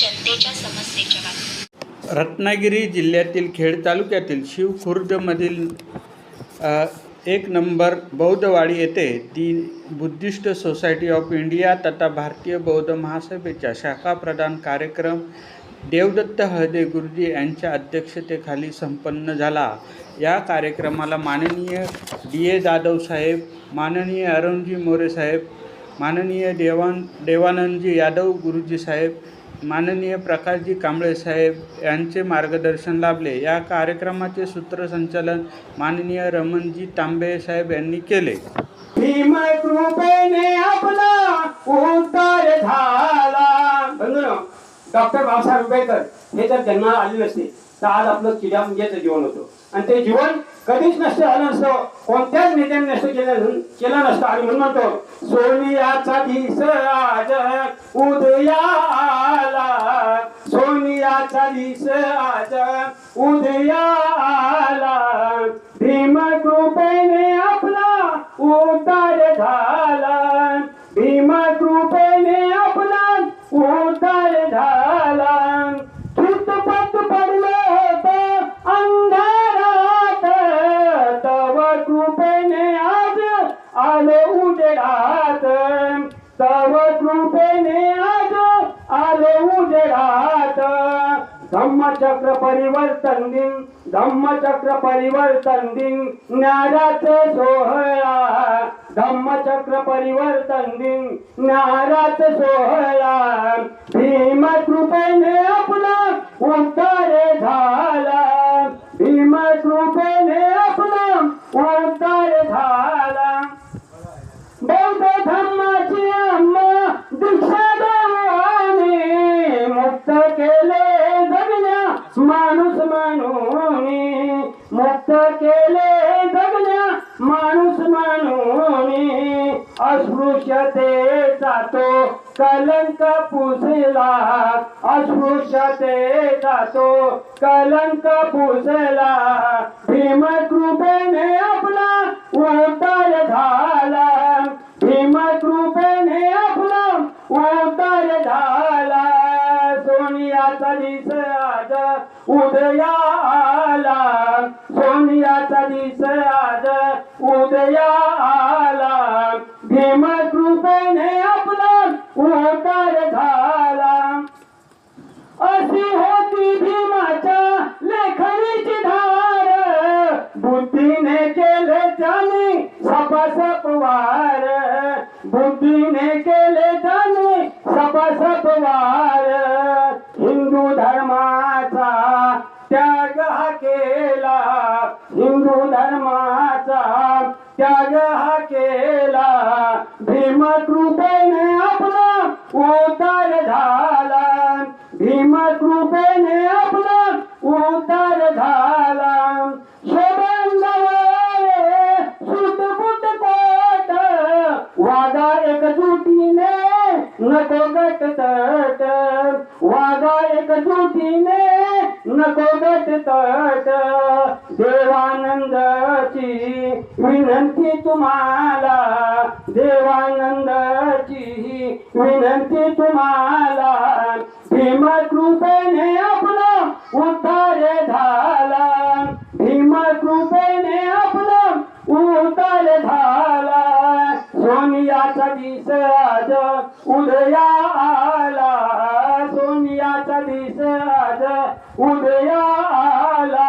जनतेच्या समस्येच्या रत्नागिरी जिल्ह्यातील खेड तालुक्यातील शिवखुर्दमधील एक नंबर बौद्धवाडी येथे the Buddhist society of India तथा भारतीय बौद्ध महासभेच्या शाखा प्रदान कार्यक्रम देवदत्त हळदे गुरुजी यांच्या अध्यक्षतेखाली संपन्न झाला. या कार्यक्रमाला माननीय डी ए जाधव साहेब माननीय अरुणजी मोरे साहेब माननीय देवान देवानंदजी यादव गुरुजी साहेब माननीय प्रकाशजी कांबळे साहेब यांचे मार्गदर्शन लाभले. या कार्यक्रमाचे सूत्रसंचालन माननीय रमणजी तांबे साहेब यांनी केले. कृपेने आपला उद्धार झाला. डॉक्टर बाबासाहेब आंबेडकर हे जर जन्माला आले नसते तर आज आपलं किड्या म्हणजेच जीवन होतं. आणि ते जीवन कधीच नष्ट झालं नसतं. कोणत्याच नेत्याने नष्ट केलं केलं नसतं. आणि म्हणून म्हणतो सोनियाचा दिस आज उदया चालीस आजा आज उदयाला भीम कृपेने आपला उतार झाला. भीम कृपेने आपला उतार झाला. चितपट पडलं होतं अंधारात. तव कृपेने आज आलो उजेडात. धम्मचक्र परिवर्तन दिन धम्मचक्र परिवर्तन दिन ज्ञानाच सोहळा. धम्मचक्र परिवर्तन दिन ज्ञानाच सोहळा. भीम कृपेने आपला उद्धार झाला. भीम कृपेने माणूस म्हणून मस्त केले जगण्या माणूस म्हणून अस्पृश्यतेचा तो कलंक पुसला अस्पृश्यतेचा तो कलंक पुसला भीम कृपेने आपला उतार झाला भीम कृपेने आपला उतार झाला दिस आज उदयाला. सोनियाचा दिस आज उदयाला. भीम कृपेने आपला उद्धार झाला. अशी होती भीमाच्या लेखणीची धार. बुद्धीने केले त्याने सपासप वार बुद्धीने धर्माचा त्याग हा केला. भीम कृपेने आपला उतार झाला. भीम कृपेने आपला उतार झाला. वादा सुटबुट कोट एकजुटीने नको गट तट. वागा एकजुटीने नको गट तट. देवानंदची विनंती तुम्हाला. देवानंदची विनंती तुम्हाला. भीम कृपेने आपला उद्धार झाला. भीम कृपेने आपला उद्धार झाला. सोनियाचा दिस आज उदया आला सोनियाचा दिस आज उदया आला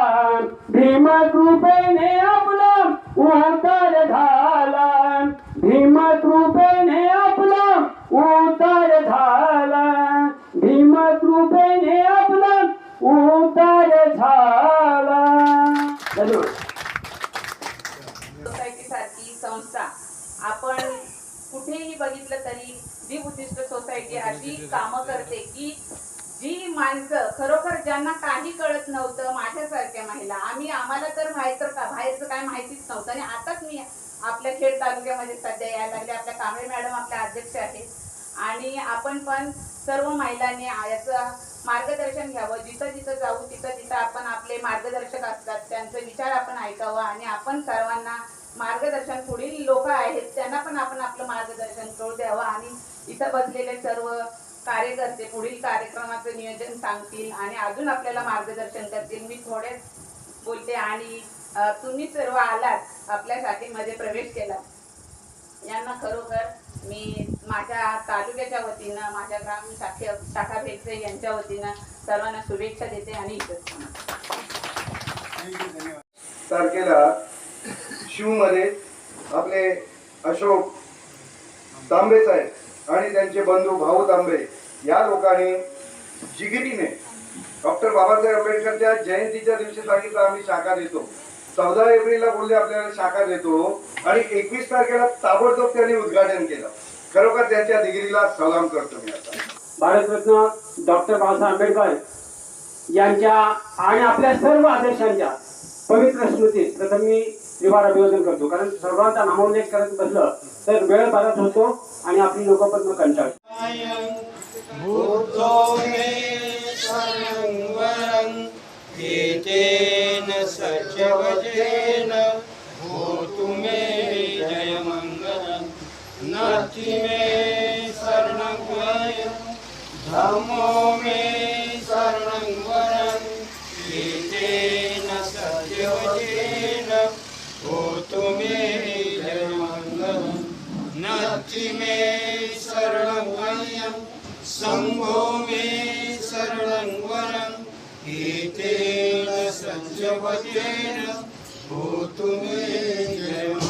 भीम कृपेने आपला उतार झाला. भीम कृपेने आपला उतार झाला. भीम कृपेने आपला उतार झाला. धन्यवाद संस्था. आपण कुठेही बघितलं तरी जी बुद्धिस्ट सोसायटी अशी कामं करते की जी माणसं खरोखर ज्यांना काही कळत नव्हतं माझ्यासारख्या महिला आम्ही आम्हाला तर बाहेरचं का? बाहेरचं काय माहितीच नव्हतं. आणि आताच मी आपल्या खेड तालुक्यामध्ये सध्या यायला लागले. आपल्या कांबळे मॅडम आपल्या अध्यक्ष आहेत. आणि आपण पण सर्व महिलांनी याचं मार्गदर्शन घ्यावं. जिथं जिथं जाऊ तिथं तिथं आपण आपले मार्गदर्शक असतात. त्यांचे विचार आपण ऐकावं. आणि आपण सर्वांना मार्गदर्शन पुढील लोक आहेत त्यांना पण आपण आपलं मार्गदर्शन करू द्यावं. आणि इथं बसलेले सर्व कार्यकर्ते पुढील कार्यक्रमाचं नियोजन सांगतील आणि अजून आपल्याला मार्गदर्शन करतील. मी थोडे बोलते आणि तुम्ही सर्व आलात आपल्या शाखेमध्ये प्रवेश केला. यांना खरोखर मी माझ्या तालुक्याच्या वतीनं माझ्या ग्राम शाखे शाखा भेटे यांच्या वतीनं सर्वांना शुभेच्छा देते आणि इतर तारखेला शिवमध्ये आपले अशोक तांबे साहेब आणि त्यांचे बंधू भाऊ तांबे या लोकांनी जिगिरीने डॉक्टर बाबासाहेब आंबेडकरच्या जयंतीच्या दिवशी सांगितलं आम्ही शाखा देतो. चौदा एप्रिलला बोलले आपल्याला शाखा देतो. आणि एकवीस तारखेला ताबडतोब त्यांनी उद्घाटन केलं. खरोखर त्यांच्या दिगिरीला सलाम करतो मी आता. भारतरत्न डॉक्टर बाबासाहेब आंबेडकर यांच्या आणि आपल्या सर्व आदर्शांच्या पवित्र स्मृतीत प्रथम मी निवार अभिवादन करतो. कारण सर्वांचा नामोल्लेख करत बसलं तर वेळ भारत होतो आणि आपली लोक पण कंटाळ एतेन सचवचेन भूतु मे मे शरणं वयं मे शरणं वयं शम्भो मे शरणं वरम् एतेन सञ्जवतेन भूतु मे जयम्